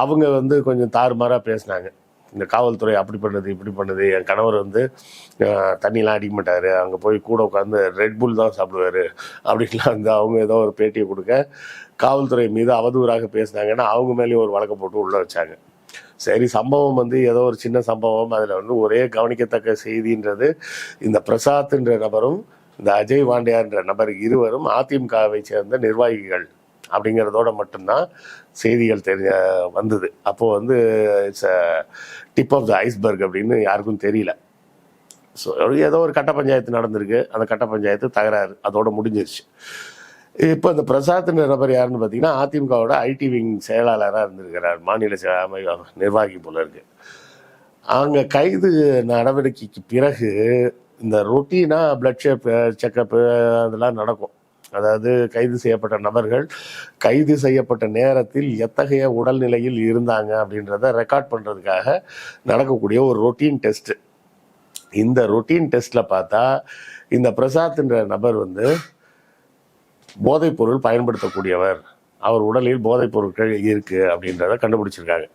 அவங்க வந்து கொஞ்சம் தாறுமாறாக பேசினாங்க. இந்த காவல்துறை அப்படி பண்ணுது இப்படி பண்ணுது. என் கணவர் வந்து தண்ணியெலாம் தண்ணிலாம் அடிக்க மாட்டார். அங்கே போய் கூட உட்காந்து ரெட் புல் தான் சாப்பிடுவார். அப்படின்லாம் வந்து அவங்க ஏதோ ஒரு பேட்டியை கொடுக்க காவல்துறை மீது அவதூறாக பேசினாங்கன்னா அவங்க மேலேயும் ஒரு வழக்கு போட்டு உள்ளே வச்சாங்க. சரி சம்பவம் வந்து ஏதோ ஒரு சின்ன சம்பவம். அதில் வந்து ஒரே கவனிக்கத்தக்க செய்தின்றது இந்த பிரசாத்ன்ற நபரும் இந்த அஜய் வாண்டியார்ன்ற நபர் இருவரும் அதிமுகவை சேர்ந்த நிர்வாகிகள். அப்படிங்கிறதோட மட்டும்தான் செய்திகள் தெரிய வந்தது. அப்போது வந்து it's tip of the iceberg அப்படின்னு யாருக்கும் தெரியல. ஸோ ஏதோ ஒரு கட்ட பஞ்சாயத்து நடந்திருக்கு. அந்த கட்ட பஞ்சாயத்து தகராறு. அதோட முடிஞ்சிருச்சு. இப்போ இந்த பிரசாத்ன்ற நபர் யாருன்னு பார்த்தீங்கன்னா அதிமுகவோட ஐடி விங் செயலாளராக இருந்திருக்கிறார். மாநில அமை- நிர்வாகி போல இருக்கு. அங்கே கைது நடவடிக்கைக்கு பிறகு இந்த ரொட்டீனாக பிளட் ஷேப் செக்கப்பு அதெல்லாம் நடக்கும். அதாவது கைது செய்யப்பட்ட நபர்கள் கைது செய்யப்பட்ட நேரத்தில் எத்தகைய உடல்நிலையில் இருந்தாங்க அப்படின்றத ரெக்கார்ட் பண்ணுறதுக்காக நடக்கக்கூடிய ஒரு ரொட்டீன் டெஸ்ட்டு இந்த ரொட்டீன் டெஸ்ட்டில் பார்த்தா இந்த பிரசாத்ன்ற நபர் வந்து போதைப்பொருள் பயன்படுத்தக்கூடியவர். அவர் உடலில் போதைப் பொருட்கள் இருக்குது அப்படின்றத கண்டுபிடிச்சிருக்காங்க.